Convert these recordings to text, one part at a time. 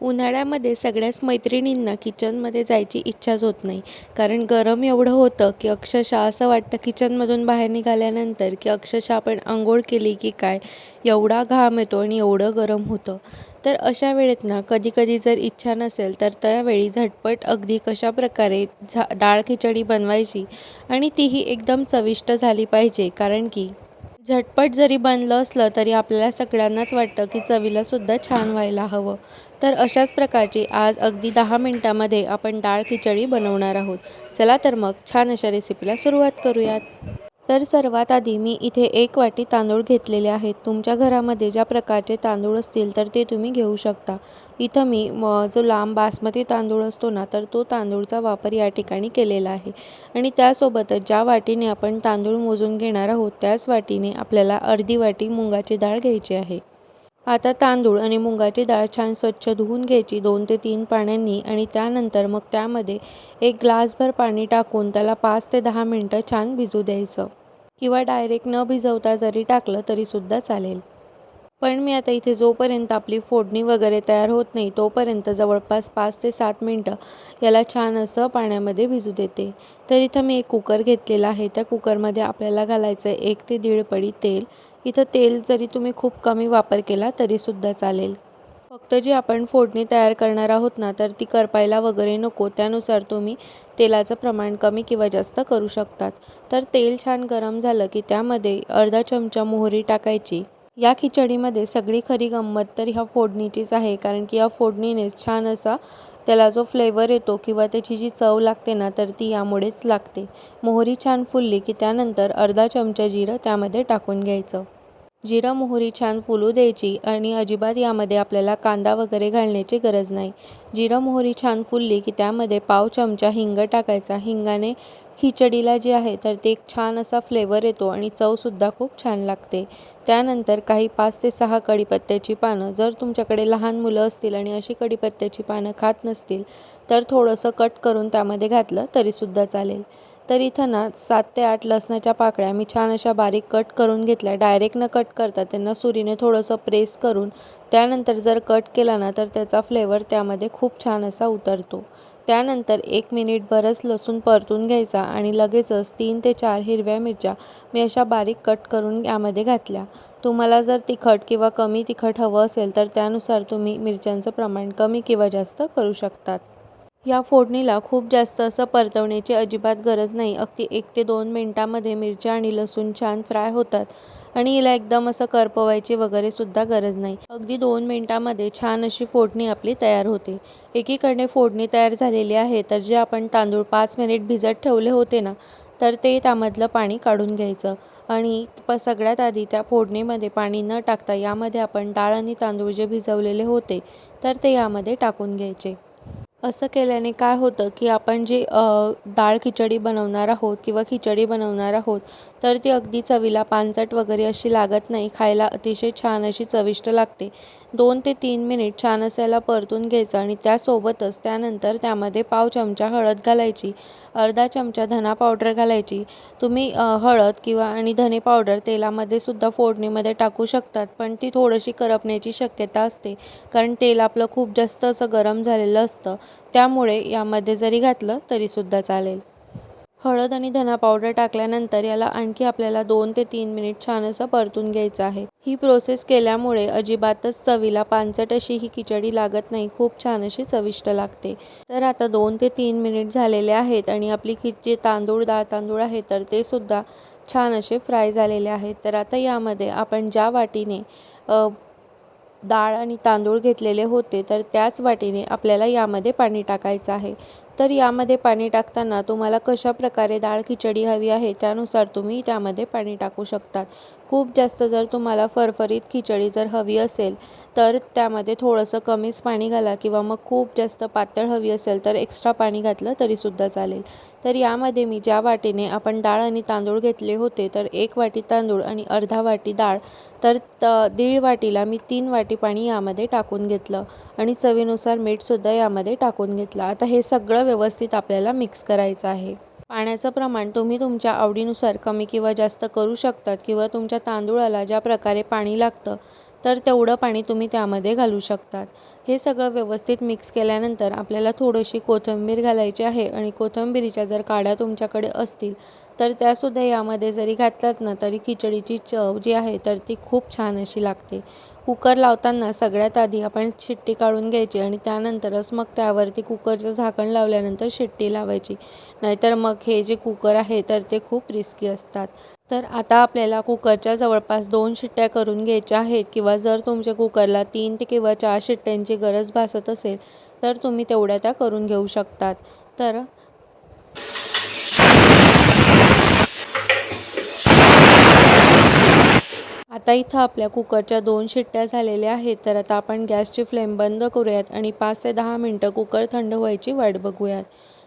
उन्हाळ्यामध्ये सगळ्याच मैत्रिणींना किचनमध्ये जायची इच्छाच होत नाही. कारण गरम एवढं होतं की अक्षरशः असं वाटतं किचनमधून बाहेर निघाल्यानंतर की अक्षरशः आपण आंघोळ केली की काय एवढा घाम येतो आणि एवढं गरम होतं. तर अशा वेळेत ना कधीकधी जर इच्छा नसेल तर त्यावेळी झटपट अगदी कशा प्रकारे झा डाळ खिचडी बनवायची आणि तीही एकदम चविष्ट झाली पाहिजे. कारण की झटपट जरी बनलं असलं तरी आपल्याला सगळ्यांनाच वाटतं की चवीलासुद्धा छान व्हायला हवं. तर अशाच प्रकारची आज अगदी दहा मिनटामध्ये आपण डाळ खिचडी बनवणार आहोत. चला तर मग छान अशा रेसिपीला सुरुवात करूयात. तर सर्वात आधी मी इथे एक वाटी तांदूळ घेतलेले आहेत. तुमच्या घरामध्ये ज्या प्रकारचे तांदूळ असतील तर ते तुम्ही घेऊ शकता. इथं मी म जो लांब बासमती तांदूळ असतो ना तर तो तांदूळचा वापर या ठिकाणी केलेला आहे. आणि त्यासोबतच ज्या वाटीने आपण तांदूळ मोजून घेणार आहोत त्याच वाटीने आपल्याला अर्धी वाटी मुगाची डाळ घ्यायची आहे. आता तांदूळ आणि मुगाची डाळ छान स्वच्छ धुवून घ्यायची दोन ते तीन पाण्यांनी आणि त्यानंतर मग त्यामध्ये एक ग्लासभर पाणी टाकून त्याला पाच ते दहा मिनटं छान भिजू द्यायचं. किंवा डायरेक्ट न भिजवता जरी टाकलं तरीसुद्धा चालेल. पण मी आता इथे जोपर्यंत आपली फोडणी वगैरे तयार होत नाही तोपर्यंत जवळपास पाच ते सात मिनटं याला छान असं पाण्यामध्ये भिजू देते. तर इथं मी एक कुकर घेतलेला आहे. त्या कुकरमध्ये आपल्याला घालायचं आहे एक ते दीड पडी तेल. इथं तेल जरी तुम्ही खूप कमी वापर केला तरीसुद्धा चालेल. फक्त जी आपण फोडणी तयार करणार आहोत ना तर ती करपायला वगैरे नको. त्यानुसार तुम्ही तेलाचं प्रमाण कमी किंवा जास्त करू शकतात. तर तेल छान गरम झालं की त्यामध्ये अर्धा चमचा मोहरी टाकायची. या खिचडीमध्ये सगळी खरी गंमत तर ह्या फोडणीचीच आहे कारण की या फोडणीनेच छान असा त्याला जो फ्लेवर येतो किंवा त्याची जी चव लागते ना तर ती यामुळेच लागते. मोहरी छान फुलली की त्यानंतर अर्धा चमचा जिरं त्यामध्ये टाकून घ्यायचं. जिरं मोहरी छान फुलू द्यायची आणि अजिबात यामध्ये आपल्याला कांदा वगैरे घालण्याची गरज नाही. जिरं मोहरी छान फुलली की त्यामध्ये पाव चमचा हिंग टाकायचा. हिंगाने खिचडीला जे आहे तर ते एक छान असा फ्लेवर येतो आणि चवसुद्धा खूप छान लागते. त्यानंतर काही पाच ते सहा कढीपत्त्याची पानं. जर तुमच्याकडे लहान मुलं असतील आणि अशी कढीपत्त्याची पानं खात नसतील तर थोडंसं कट करून त्यामध्ये घातलं तरीसुद्धा चालेल. तर इथं ना सात ते आठ लसणाच्या पाकळ्या मी छान अशा बारीक कट करून घेतल्या. डायरेक्ट न कट करता त्यांना सुरीने थोडंसं प्रेस करून त्यानंतर जर कट केला ना तर त्याचा फ्लेवर त्यामध्ये खूप छान असा उतरतो. त्यानंतर एक मिनिट बरंच लसूण परतून घ्यायचा आणि लगेचच तीन ते चार हिरव्या मिरच्या मी अशा बारीक कट करून यामध्ये घातल्या. तुम्हाला जर तिखट किंवा कमी तिखट हवं असेल तर त्यानुसार तुम्ही मिरच्यांचं प्रमाण कमी किंवा जास्त करू शकतात. या फोडणीला खूप जास्त असं परतवण्याची अजिबात गरज नाही. अगदी एक ते दोन मिनटामध्ये मिरच्या आणि लसूण छान फ्राय होतात आणि हिला एकदम असं करपवायची वगैरे सुद्धा गरज नाही. अगदी दोन मिनटामध्ये छान अशी फोडणी आपली तयार होते. एकीकडे फोडणी तयार झालेली आहे तर जे आपण तांदूळ पाच मिनिट भिजत ठेवले होते ना तर ते त्यामधलं पाणी काढून घ्यायचं आणि प सगळ्यात आधी त्या फोडणीमध्ये पाणी न टाकता यामध्ये आपण डाळ आणि तांदूळ जे भिजवलेले होते तर ते यामध्ये टाकून घ्यायचे. असं केल्याने काय होतं की आपण जे डाळ खिचडी बनवणार आहोत किंवा खिचडी बनवणार आहोत तर ती अगदी चवीला पानचट वगैरे अशी लागत नाही. खायला अतिशय छान अशी चविष्ट लागते. दोन ते तीन मिनिट छान असायला परतून घ्यायचं आणि त्यासोबतच त्यानंतर त्यामध्ये पाव चमचा हळद घालायची अर्धा चमचा धना पावडर घालायची. तुम्ही हळद किंवा आणि धने पावडर तेलामध्ये सुद्धा फोडणीमध्ये टाकू शकतात पण ती थोडीशी करपण्याची शक्यता असते कारण तेल आपलं खूप जास्त असं गरम झालेलं असतं. त्यामुळे यामध्ये जरी घातलं तरीसुद्धा चालेल. हळद आणि धना पावडर टाकल्यानंतर याला आणखी आपल्याला दोन ते तीन मिनिट छान असं परतून घ्यायचं आहे. ही प्रोसेस केल्यामुळे अजिबातच चवीला पानचट अशी ही खिचडी लागत नाही. खूप छान अशी चविष्ट लागते. तर आता दोन ते तीन मिनिट झालेले आहेत आणि आपली खि जे तांदूळ डाळ तांदूळ आहे तर ते सुद्धा छान असे फ्राय झालेले आहेत. तर आता यामध्ये आपण ज्या वाटीने डाळ आणि तांदूळ घेतलेले होते तर त्याच वाटीने आपल्याला यामध्ये पाणी टाकायचं आहे. तर यामध्ये पाणी टाकताना तुम्हाला कशा प्रकारे डाळ खिचडी हवी आहे त्यानुसार तुम्ही त्यामध्ये पाणी टाकू शकतात. खूप जास्त जर तुम्हाला फरफरीत खिचडी जर हवी असेल तर त्यामध्ये थोडंसं कमीच पाणी घाला किंवा मग खूप जास्त पातळ हवी असेल तर एक्स्ट्रा पाणी घातलं तरीसुद्धा चालेल. तर यामध्ये मी ज्या वाटीने आपण डाळ आणि तांदूळ घेतले होते तर एक वाटी तांदूळ आणि अर्धा वाटी डाळ तर त दीड वाटीला मी तीन वाटी पाणी यामध्ये टाकून घेतलं आणि चवीनुसार मीठसुद्धा यामध्ये टाकून घेतलं. आता हे सगळं व्यवस्थित आपल्याला मिक्स करायचं आहे. पाण्याचं प्रमाण तुम्ही तुमच्या आवडीनुसार कमी किंवा जास्त करू शकतात किंवा तुमच्या तांदूळाला ज्या प्रकारे पाणी लागतं तर तेवढं पाणी तुम्ही त्यामध्ये घालू शकतात. हे सगळं व्यवस्थित मिक्स केल्यानंतर आपल्याला थोडीशी कोथिंबीर घालायची आहे आणि कोथिंबीरीच्या जर काड्या तुमच्याकडे असतील तर त्यासुद्धा यामध्ये जरी घातल्यात ना तरी खिचडीची चव जी आहे तर ती खूप छान अशी लागते. कुकर लावताना सगळ्यात आधी आपण शिट्टी काढून घ्यायची आणि त्यानंतरच मग त्यावरती कुकरचं झाकण लावल्यानंतर शिट्टी लावायची. नाहीतर मग हे जे कुकर आहे तर ते खूप रिस्की असतात. तर आता आपल्याला कुकरच्या जवळपास दोन शिट्ट्या करून घ्यायच्या आहेत किंवा जर तुमच्या कुकरला तीन ते किंवा चार शिट्ट्यांची गरज भासत असेल तर तुम्ही तेवढ्या त्या करून घेऊ शकतात. तर आता इथं आपल्या कुकरच्या दोन शिट्ट्या झालेल्या आहेत तर आता आपण गॅसची फ्लेम बंद करूयात आणि पाच ते दहा मिनटं कुकर थंड व्हायची वाट बघूयात.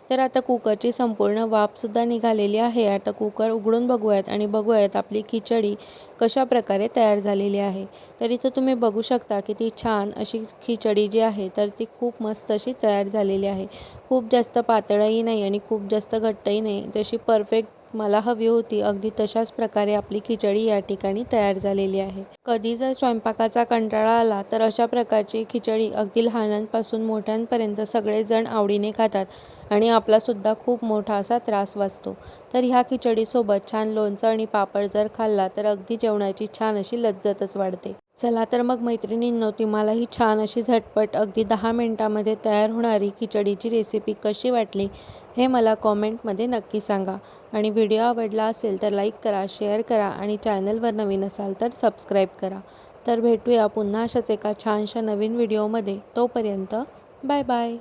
तर आता कुकरची संपूर्ण वाफसुद्धा निघालेली आहे. आता कुकर उघडून बघूयात आणि बघूयात आपली खिचडी कशा प्रकारे तयार झालेली आहे. तर इथं तुम्ही बघू शकता की ती छान अशी खिचडी जी आहे तर ती खूप मस्त अशी तयार झालेली आहे. खूप जास्त पातळही नाही आणि खूप जास्त घट्टही नाही. जशी परफेक्ट मला हवी होती. अगदी तशाच प्रकारे आपली खिचडी या ठिकाणी तयार झालेली आहे. कधी जर स्वयंपाकाचा कंटाळा आला तर अशा प्रकारची खिचडी अगदी लहानांपासून मोठ्यांपर्यंत सगळेजण आवडीने खातात आणि आपलासुद्धा खूप मोठा असा त्रास वाचतो. तर ह्या खिचडीसोबत छान लोणचं आणि पापड जर खाल्ला तर अगदी जेवणाची छान अशी लज्जतच वाढते. चला तर मग मैत्रिणींनो तुम्हाला ही छान अशी झटपट अगदी दहा मिनटामध्ये तयार होणारी खिचडीची रेसिपी कशी वाटली हे मला कॉमेंटमध्ये नक्की सांगा. आणि व्हिडिओ आवडला असेल तर लाईक करा शेअर करा आणि चॅनलवर नवीन असाल तर सबस्क्राईब करा. तर भेटूया पुन्हा अशाच एका छानशा नवीन व्हिडिओमध्ये तोपर्यंत बाय बाय